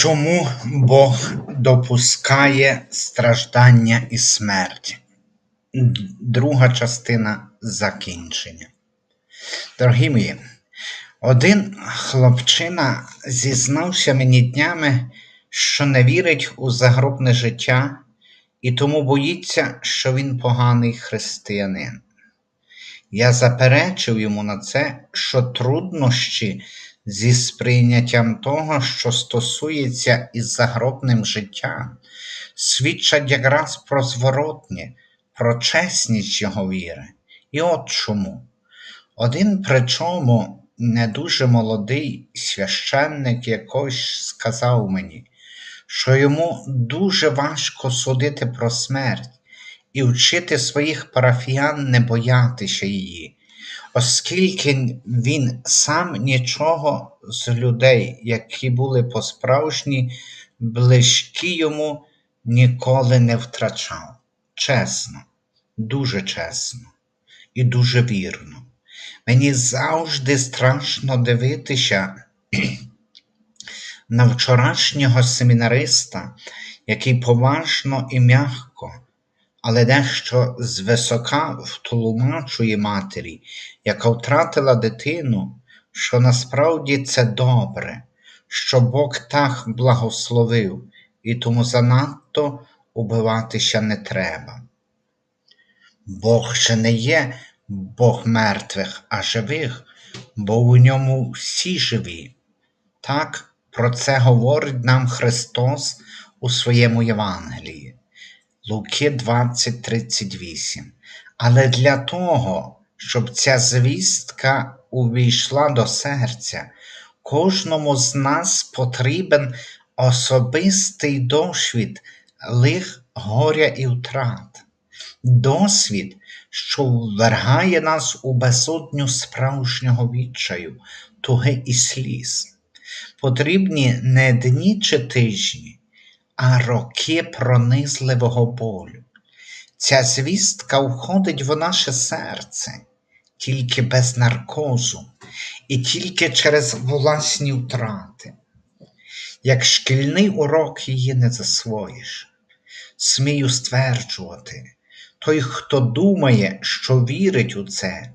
Чому Бог допускає страждання і смерть? Друга частина закінчення. Дорогі мої, один хлопчина зізнався мені днями, що не вірить у загробне життя і тому боїться, що він поганий християнин. Я заперечив йому на це, що труднощі зі сприйняттям того, що стосується із загробним життям, свідчать якраз про зворотнє, про чесність його віри. І от чому. Один причому не дуже молодий священник якось сказав мені, що йому дуже важко судити про смерть і вчити своїх парафіян не боятися її, оскільки він сам нічого з людей, які були по-справжні близькі йому, ніколи не втрачав. Чесно, дуже чесно і дуже вірно. Мені завжди страшно дивитися на вчорашнього семінариста, який поважно і м'яко, але дещо звисока втлумачує матері, яка втратила дитину, що насправді це добре, що Бог так благословив, і тому занадто убиватися не треба. Бог же не є Бог мертвих, а живих, бо у ньому всі живі. Так про це говорить нам Христос у своєму Євангелії. Луки 20:38. Але для того, щоб ця звістка увійшла до серця, кожному з нас потрібен особистий досвід лих горя і втрат, досвід, що ввергає нас у безодню справжнього відчаю, туги і сліз. Потрібні не дні чи тижні, а роки пронизливого болю. Ця звістка входить в наше серце тільки без наркозу і тільки через власні втрати. Як шкільний урок її не засвоїш. Смію стверджувати, той, хто думає, що вірить у це,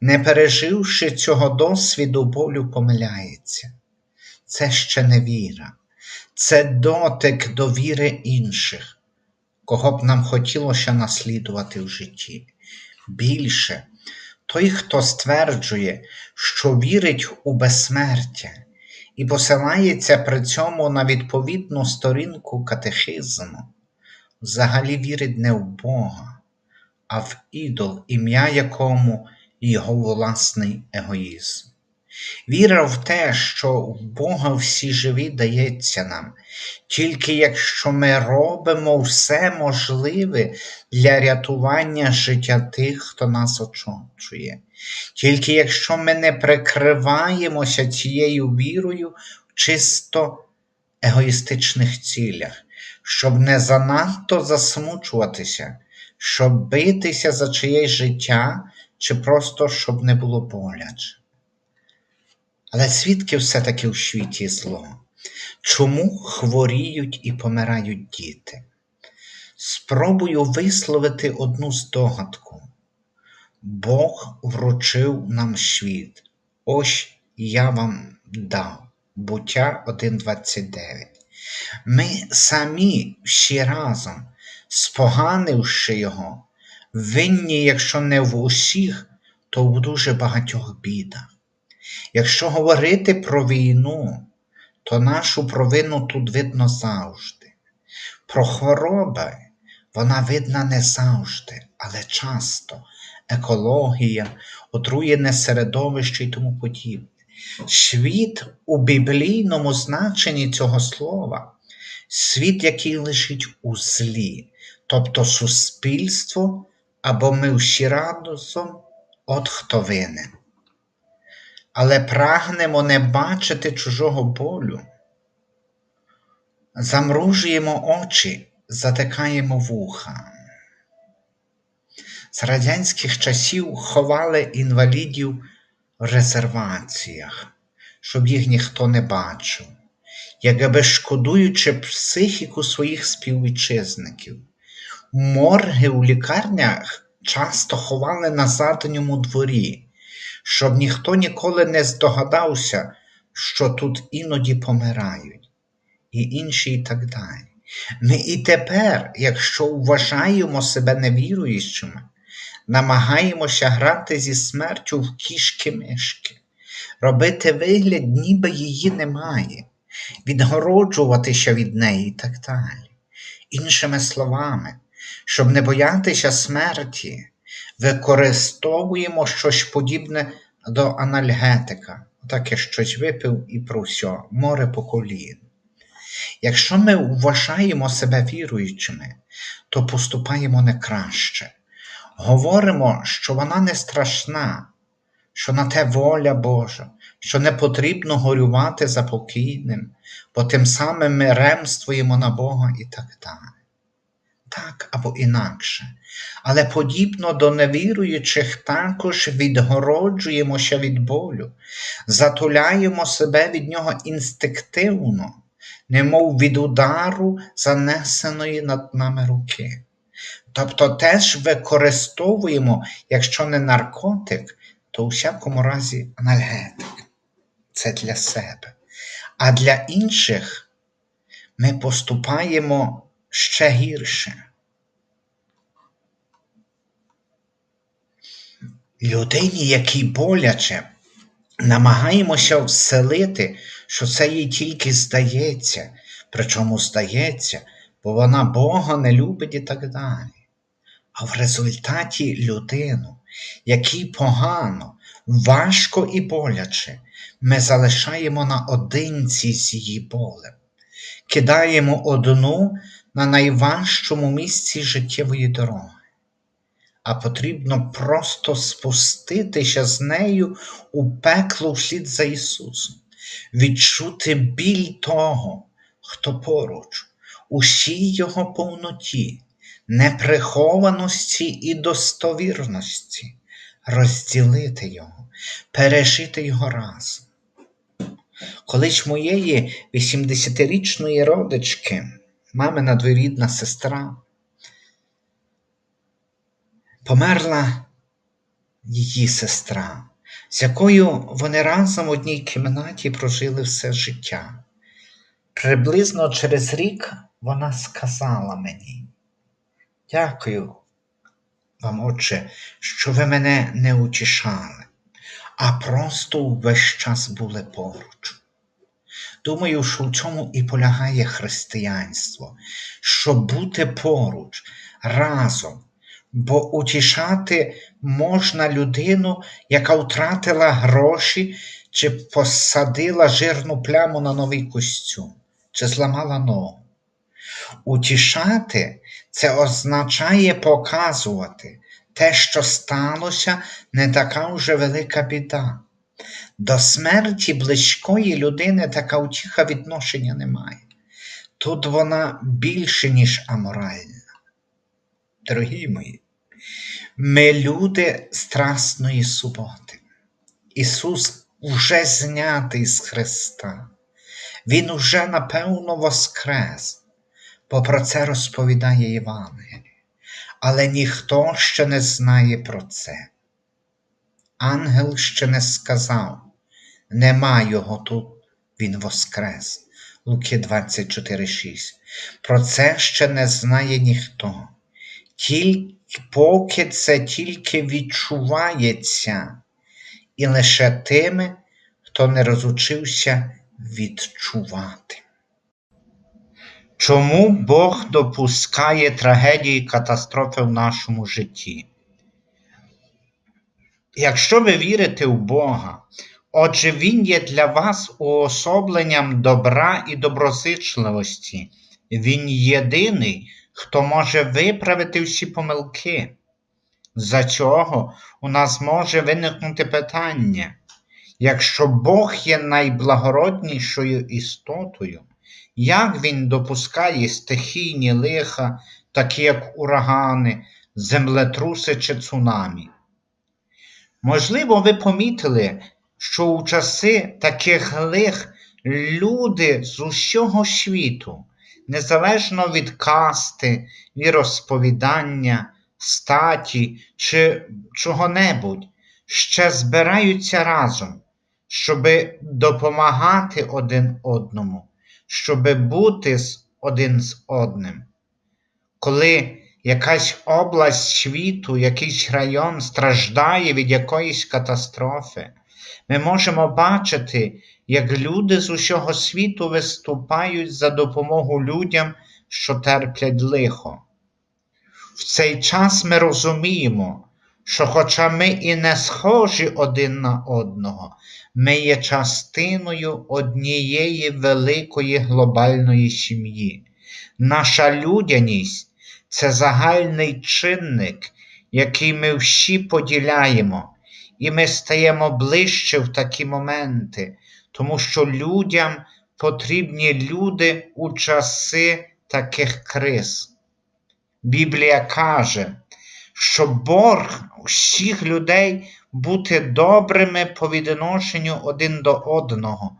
не переживши цього досвіду болю, помиляється. Це ще не віра, це дотик до віри інших, кого б нам хотілося наслідувати в житті. Більше, той, хто стверджує, що вірить у безсмертя і посилається при цьому на відповідну сторінку катехизму, взагалі вірить не в Бога, а в ідол, ім'я якому його власний егоїзм. Віра в те, що в Бога всі живі дається нам, тільки якщо ми робимо все можливе для рятування життя тих, хто нас оточує, тільки якщо ми не прикриваємося цією вірою в чисто егоїстичних цілях, щоб не занадто засмучуватися, щоб битися за чиєсь життя, чи просто щоб не було боляче. Але звідки все-таки в світі зло? Чому хворіють і помирають діти? Спробую висловити одну здогадку. Бог вручив нам світ. Ось я вам дав. Буття 1.29. Ми самі всі разом, споганивши його, винні, якщо не в усіх, то в дуже багатьох бідах. Якщо говорити про війну, то нашу провину тут видно завжди. Про хвороби вона видна не завжди, але часто екологія, отруєне середовище і тому подібне. Світ у біблійному значенні цього слова, світ, який лежить у злі, тобто суспільство або ми всі разом, от хто винен але прагнемо не бачити чужого болю. Замружуємо очі, затикаємо вуха. З радянських часів ховали інвалідів в резерваціях, щоб їх ніхто не бачив. якби шкодуючи психіку своїх співвітчизників. Морги у лікарнях часто ховали на задньому дворі, щоб ніхто ніколи не здогадався, що тут іноді помирають, і інші і так далі. Ми і тепер, якщо вважаємо себе невіруючими, намагаємося грати зі смертю в кішки-мишки, робити вигляд, ніби її немає, відгороджуватися від неї і так далі. Іншими словами, щоб не боятися смерті, використовуємо щось подібне до анальгетика. Таке щось випив і про все, море по колін. Якщо ми вважаємо себе віруючими, то поступаємо не краще. Говоримо, що вона не страшна, що на те воля Божа, що не потрібно горювати за покійним, бо тим самим ми ремствуємо на Бога і так далі. Так або інакше. Але подібно до невіруючих також відгороджуємося від болю, затуляємо себе від нього інстинктивно, немов від удару занесеної над нами руки. Тобто теж використовуємо, якщо не наркотик, то у всякому разі анальгетик. Це для себе. А для інших ми поступаємо ще гірше. Людині, якій боляче, намагаємося вселити, що це їй тільки здається, причому здається, бо вона Бога не любить і так далі. А в результаті людину, якій погано, важко і боляче, ми залишаємо наодинці з її болем, кидаємо одну на найважчому місці життєвої дороги. А потрібно просто спуститися з нею у пекло вслід за Ісусом, відчути біль того, хто поруч, усій Його повноті, неприхованості і достовірності, розділити Його, пережити Його разом. Колись моєї 80-річної родички, мамина двоюрідна сестра, померла її сестра, з якою вони разом в одній кімнаті прожили все життя. Приблизно через рік вона сказала мені: Дякую вам, отче, що ви мене не утішали, а просто весь час були поруч. Думаю, що в цьому і полягає християнство, щоб бути поруч разом, бо утішати можна людину, яка втратила гроші чи посадила жирну пляму на новий костюм, чи зламала ногу. Утішати це означає показувати те, що сталося, не така вже велика біда. До смерті близької людини така утіха відношення немає. Тут вона більше, ніж аморальна. Дорогі мої, ми люди Страсної суботи. Ісус уже знятий з Христа. Він уже напевно воскрес, бо про це розповідає Євангеліє. Але ніхто ще не знає про це. Ангел ще не сказав, нема його тут, Він воскрес. Луки 24,6. Про це ще не знає ніхто. Тільки, поки це тільки відчувається, і лише тими, хто не розучився відчувати. Чому Бог допускає трагедії катастрофи в нашому житті? Якщо ви вірите в Бога, отже Він є для вас уособленням добра і доброзичливості. Він єдиний, хто може виправити всі помилки. За цього у нас може виникнути питання. Якщо Бог є найблагороднішою істотою, як Він допускає стихійні лиха, такі як урагани, землетруси чи цунамі? Можливо, ви помітили, що у часи таких лих люди з усього світу, незалежно від касти, віросповідання, статі чи чого-небудь, ще збираються разом, щоб допомагати один одному, щоб бути один з одним. Коли якась область світу, якийсь район страждає від якоїсь катастрофи, ми можемо бачити, як люди з усього світу виступають за допомогу людям, що терплять лихо. В цей час ми розуміємо, що хоча ми і не схожі один на одного, ми є частиною однієї великої глобальної сім'ї. Наша людяність це загальний чинник, який ми всі поділяємо, і ми стаємо ближче в такі моменти, тому що людям потрібні люди у часи таких криз. Біблія каже, що борг всіх людей бути добрими по відношенню один до одного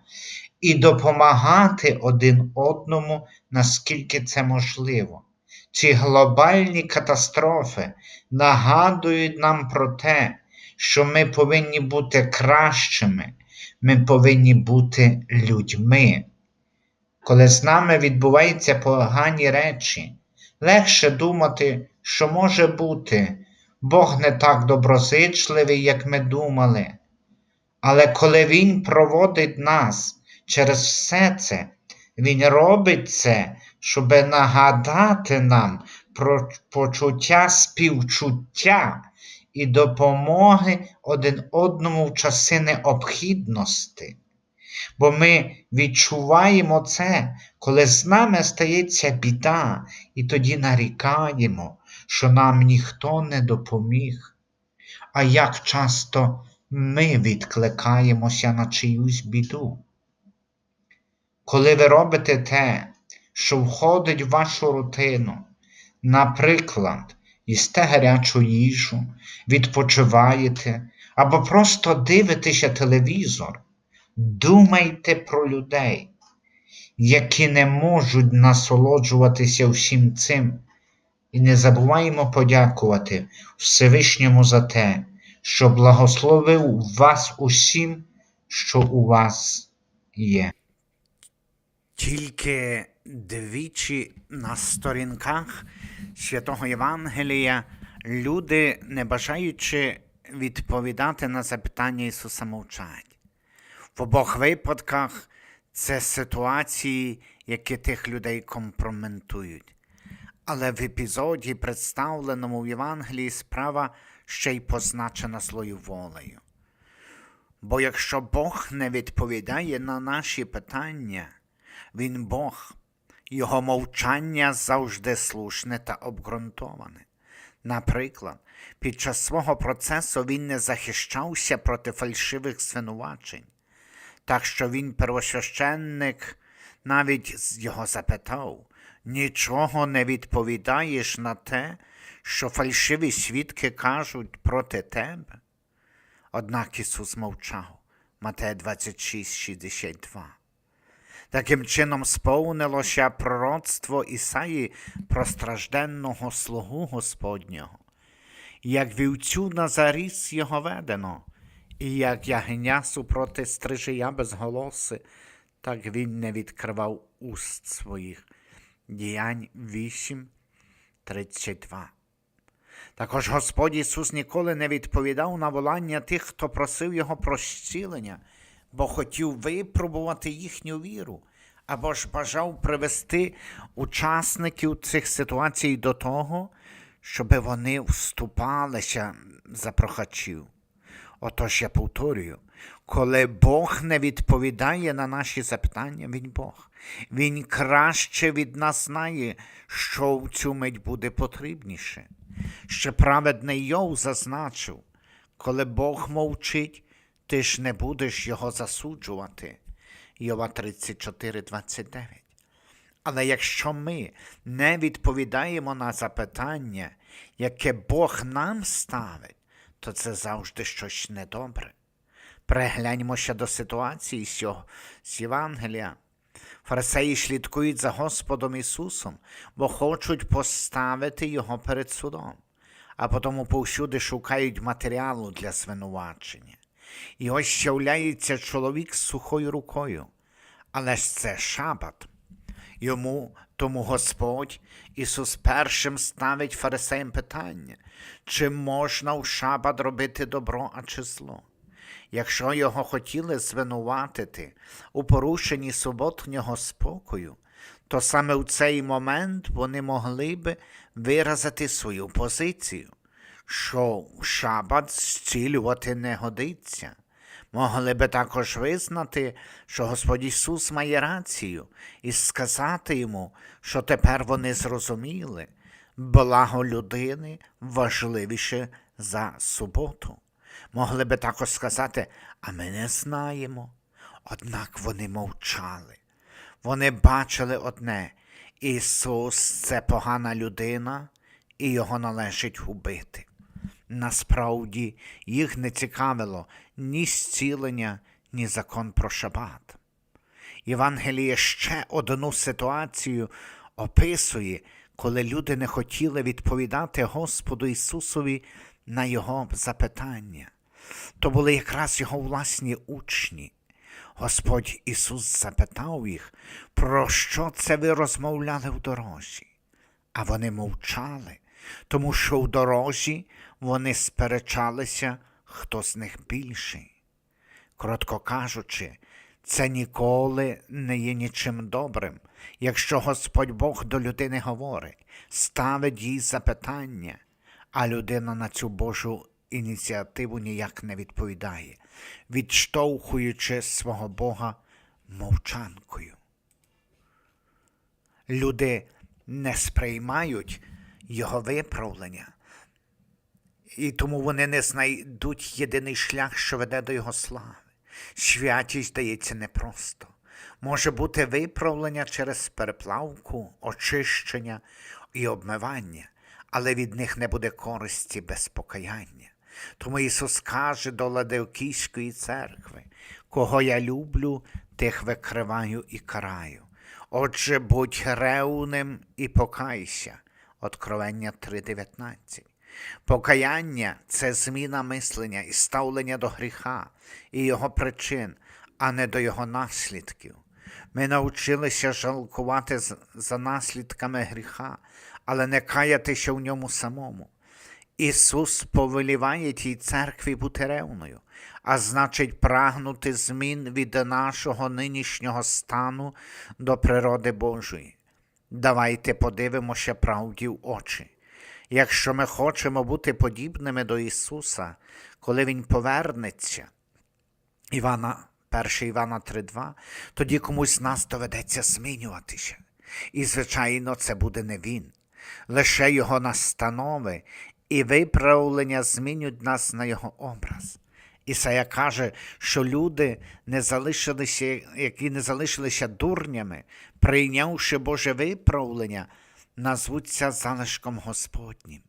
і допомагати один одному, наскільки це можливо. Ці глобальні катастрофи нагадують нам про те, що ми повинні бути кращими, ми повинні бути людьми. Коли з нами відбуваються погані речі, легше думати, що може бути, Бог не так доброзичливий, як ми думали. Але коли Він проводить нас через все це, Він робить це, щоб нагадати нам про почуття співчуття і допомоги один одному в часи необхідності. Бо ми відчуваємо це, коли з нами стається біда, і тоді нарікаємо, що нам ніхто не допоміг. А як часто ми відкликаємося на чиюсь біду? Коли ви робите те, що входить в вашу рутину, наприклад, їсте гарячу їжу, відпочиваєте або просто дивитеся телевізор, думайте про людей, які не можуть насолоджуватися всім цим, і не забуваємо подякувати Всевишньому за те, що благословив вас усім, що у вас є. Тільки двічі на сторінках святого Євангелія люди, не бажаючи відповідати на запитання Ісуса, мовчать. В обох випадках це ситуації, які тих людей компрометують. Але в епізоді, представленому в Євангелії, справа ще й позначена злою волею. Бо якщо Бог не відповідає на наші питання, Він Бог, Його мовчання завжди слушне та обґрунтоване. Наприклад, під час свого процесу він не захищався проти фальшивих звинувачень, так що він, первосвященник, навіть його запитав, нічого не відповідаєш на те, що фальшиві свідки кажуть проти тебе. Однак Ісус мовчав. Матея 26, 62. Таким чином сповнилося пророцтво Ісаї про стражденного слугу Господнього, як вівцю на заріс його ведено, і як ягня супроти стрижия безголоси, так він не відкривав уст своїх. Діянь 8, 32. Також Господь Ісус ніколи не відповідав на волання тих, хто просив Його про зцілення, бо хотів випробувати їхню віру, або ж бажав привести учасників цих ситуацій до того, щоб вони вступалися за прохачів. Отож я повторюю, коли Бог не відповідає на наші запитання, Він Бог. Він краще від нас знає, що в цю мить буде потрібніше. Ще праведний Йов зазначив, коли Бог мовчить, ти ж не будеш його засуджувати. Йова 34, 29. Але якщо ми не відповідаємо на запитання, яке Бог нам ставить, то це завжди щось недобре. Перегляньмо ще до ситуації з Євангелія. Фарисеї слідкують за Господом Ісусом, бо хочуть поставити Його перед судом, а потому повсюди шукають матеріалу для звинувачення. І ось з'являється чоловік з сухою рукою, але ж це шабат. Йому тому Господь Ісус першим ставить фарисеям питання, чи можна в шабат робити добро, а чи зло. Якщо його хотіли звинуватити у порушенні суботнього спокою, то саме в цей момент вони могли би виразити свою позицію, що шабат зцілювати не годиться. Могли би також визнати, що Господь Ісус має рацію, і сказати йому, що тепер вони зрозуміли, благо людини важливіше за суботу. Могли би також сказати, а ми не знаємо. Однак вони мовчали. Вони бачили одне: Ісус це погана людина, і його належить убити. Насправді їх не цікавило ні зцілення, ні закон про шабат. Євангеліє ще одну ситуацію описує, коли люди не хотіли відповідати Господу Ісусові на Його запитання. То були якраз Його власні учні. Господь Ісус запитав їх, про що це ви розмовляли в дорозі? А вони мовчали, тому що в дорозі вони сперечалися, хто з них більший. Коротко кажучи, це ніколи не є нічим добрим, якщо Господь Бог до людини говорить, ставить їй запитання, а людина на цю Божу ініціативу ніяк не відповідає, відштовхуючи свого Бога мовчанкою. Люди не сприймають його виправлення, і тому вони не знайдуть єдиний шлях, що веде до його слави. Святість дається непросто. Може бути виправлення через переплавку, очищення і обмивання, але від них не буде користі без покаяння. Тому Ісус каже до Ладеокійської церкви, кого я люблю, тих викриваю і караю. Отже, будь ревним і покайся. Откровення 3.19. Покаяння це зміна мислення і ставлення до гріха і його причин, а не до його наслідків. Ми навчилися жалкувати за наслідками гріха, але не каятися в ньому самому. Ісус повеліває тій церкві бути ревною, а значить прагнути змін від нашого нинішнього стану до природи Божої. Давайте подивимося правді в очі. Якщо ми хочемо бути подібними до Ісуса, коли Він повернеться, Івана, 1 Івана 3.2, тоді комусь з нас доведеться змінюватися. І, звичайно, це буде не він. Лише його настанови і виправлення змінюють нас на його образ. Ісая каже, що люди, не залишилися, які не залишилися дурнями, прийнявши Боже виправлення, назвуться залишком Господнім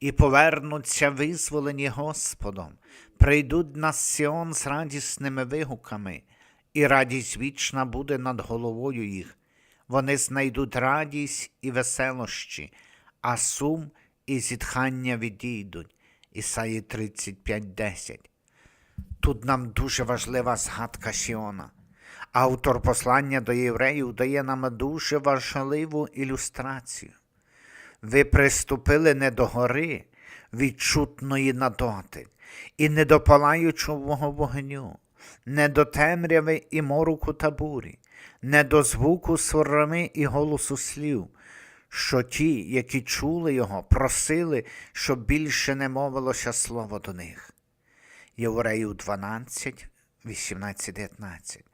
і повернуться визволені Господом, прийдуть на Сіон з радісними вигуками, і радість вічна буде над головою їх. Вони знайдуть радість і веселощі, а сум і зітхання відійдуть. Ісаї 35.10. Тут нам дуже важлива згадка Сіона. Автор послання до євреїв дає нам дуже важливу ілюстрацію. Ви приступили не до гори відчутної на дотик, і не до палаючого вогню, не до темряви і мороку та бурі, не до звуку сороми і голосу слів, що ті, які чули його, просили, щоб більше не мовилося слово до них. Євреїв 12, 18, 19.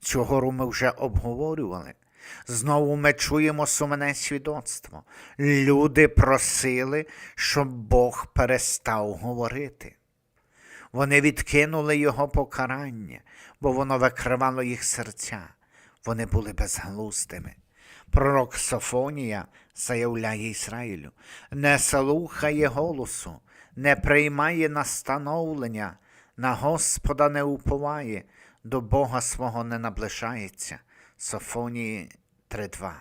Цю гору ми вже обговорювали. Знову ми чуємо сумне свідоцтво. Люди просили, щоб Бог перестав говорити. Вони відкинули його покарання, бо воно викривало їх серця. Вони були безглуздими. Пророк Софонія заявляє Ізраїлю, не слухає голосу, не приймає настановлення, на Господа не уповає, до Бога свого не наближається. Софонії 3.2.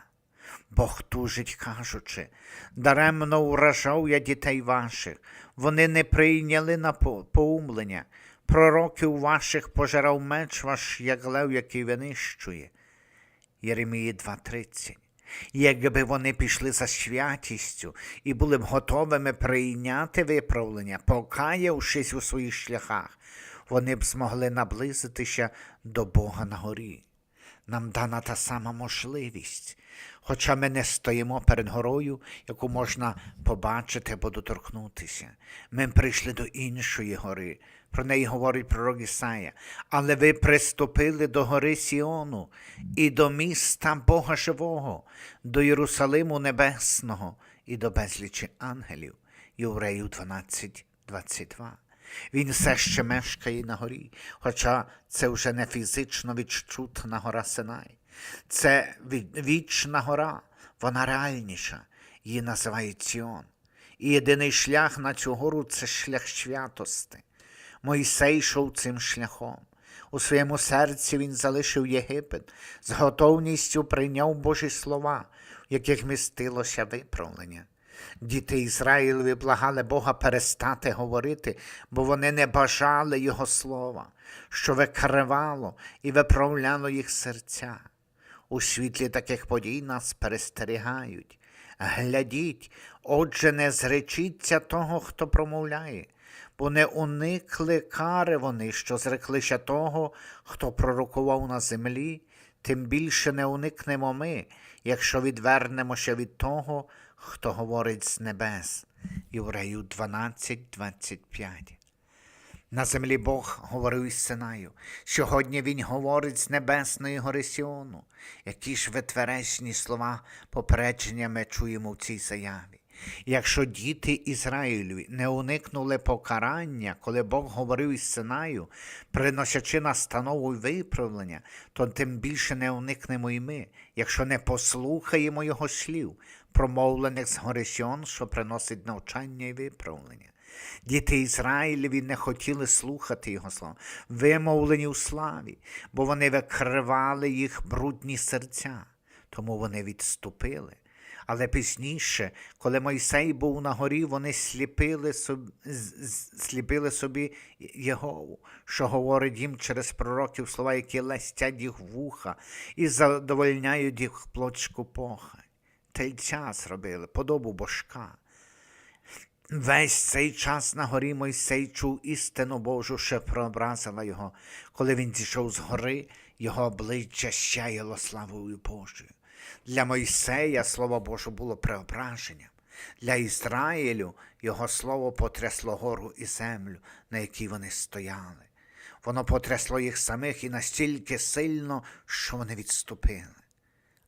Бог тужить, кажучи, даремно уражав я дітей ваших, вони не прийняли на поумлення. Пророків ваших пожирав меч ваш, як лев, який винищує. Єремії 2.30. Якби вони пішли за святістю і були б готовими прийняти виправлення, покаявшись у своїх шляхах, вони б змогли наблизитися до Бога на горі. Нам дана та сама можливість, хоча ми не стоїмо перед горою, яку можна побачити або доторкнутися. Ми прийшли до іншої гори. Про неї говорить пророк Ісая. Але ви приступили до гори Сіону і до міста Бога Живого, до Єрусалиму Небесного і до безлічі ангелів. Євреїв 12, 22. Він все ще мешкає на горі, хоча це вже не фізично відчутна гора Синай. Це вічна гора, вона реальніша, її називають Ціон. І єдиний шлях на цю гору це шлях святости. Мойсей йшов цим шляхом. У своєму серці він залишив Єгипет, з готовністю прийняв Божі слова, в яких містилося виправлення. Діти Ізраїлеві благали Бога перестати говорити, бо вони не бажали Його слова, що викривало і виправляло їх серця. У світлі таких подій нас перестерігають. Глядіть, отже, не зречіться того, хто промовляє, бо не уникли кари вони, що зреклися того, хто пророкував на землі, тим більше не уникнемо ми, якщо відвернемося від того, хто говорить з небес. Єврею 12, 25. На землі Бог говорив із Синаю. Сьогодні Він говорить з небесної гори Сіону. Які ж витверечні слова попередження ми чуємо в цій заяві. Якщо діти Ізраїлеві не уникнули покарання, коли Бог говорив із Синаю, приносячи настанову й виправлення, то тим більше не уникнемо і ми, якщо не послухаємо Його слів, промовлених з гори Сіон, що приносить навчання і виправлення. Діти Ізраїлеві не хотіли слухати його слова, вимовлені у славі, бо вони викривали їх брудні серця, тому вони відступили. Але пізніше, коли Мойсей був на горі, вони сліпили собі, сліпили собі Єгову, що говорить їм через пророків слова, які лестять їх вуха і задовольняють їх плотську похань. Тельця зробили, подобу божка. Весь цей час на горі Мойсей чув істину Божу, що прообразила його. Коли він зійшов з гори, його обличчя щаяло славою Божою. Для Мойсея слово Боже було преображенням. Для Ізраїлю його слово потрясло гору і землю, на якій вони стояли. Воно потрясло їх самих і настільки сильно, що вони відступили.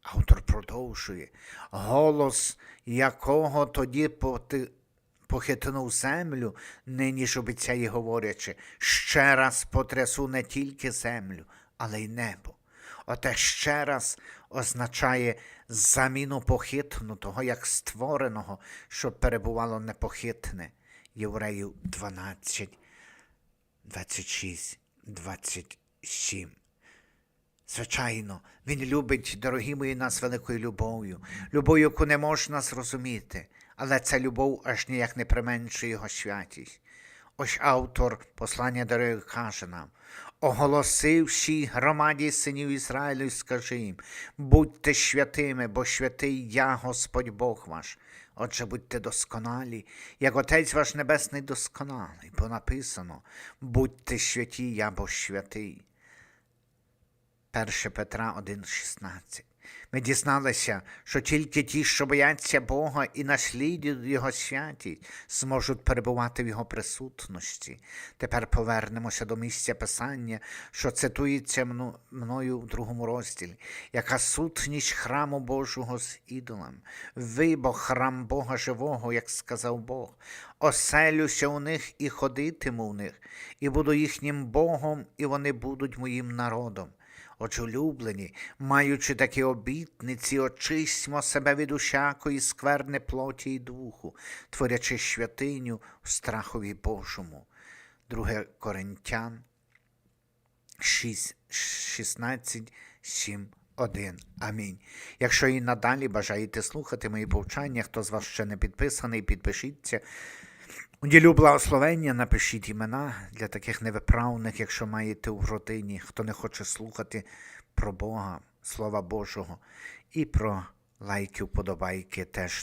Автор продовжує, голос якого тоді поти- похитнув землю, нині ж обіцяє говорячи, ще раз потрясу не тільки землю, але й небо. Оте ще раз означає заміну похитнутого, як створеного, щоб перебувало непохитне. Євреїв 12, 26, 27. Звичайно, він любить, дорогі мої, нас великою любов'ю, любов, яку не можна зрозуміти, але ця любов аж ніяк не применшує його святість. Ось автор послання до Римлян каже нам, оголоси всій громаді синів Ізраїлю, скажи їм, будьте святими, бо святий я, Господь Бог ваш. Отже, будьте досконалі, як Отець ваш Небесний досконалий, бо написано, будьте святі, я бо святий. 1 Петра 1,16. Ми дізналися, що тільки ті, що бояться Бога і наслідують Його святість, зможуть перебувати в Його присутності. Тепер повернемося до місця Писання, що цитується мною в другому розділі, яка сутність храму Божого з ідолом. Ви, бо храм Бога живого, як сказав Бог, оселюся у них і ходитиму в них, і буду їхнім Богом, і вони будуть моїм народом. Отже, улюблені, маючи такі обітниці, очисьмо себе від усякої скверни плоті й духу, творячи святиню в страхові Божому. 2 Коринтян 6, 16, 7, 1. Амінь. Якщо і надалі бажаєте слухати мої повчання, хто з вас ще не підписаний, підпишіться. Уділю благословення, напишіть імена для таких невиправних, якщо маєте у родині, хто не хоче слухати про Бога, Слова Божого, і про лайки, вподобайки теж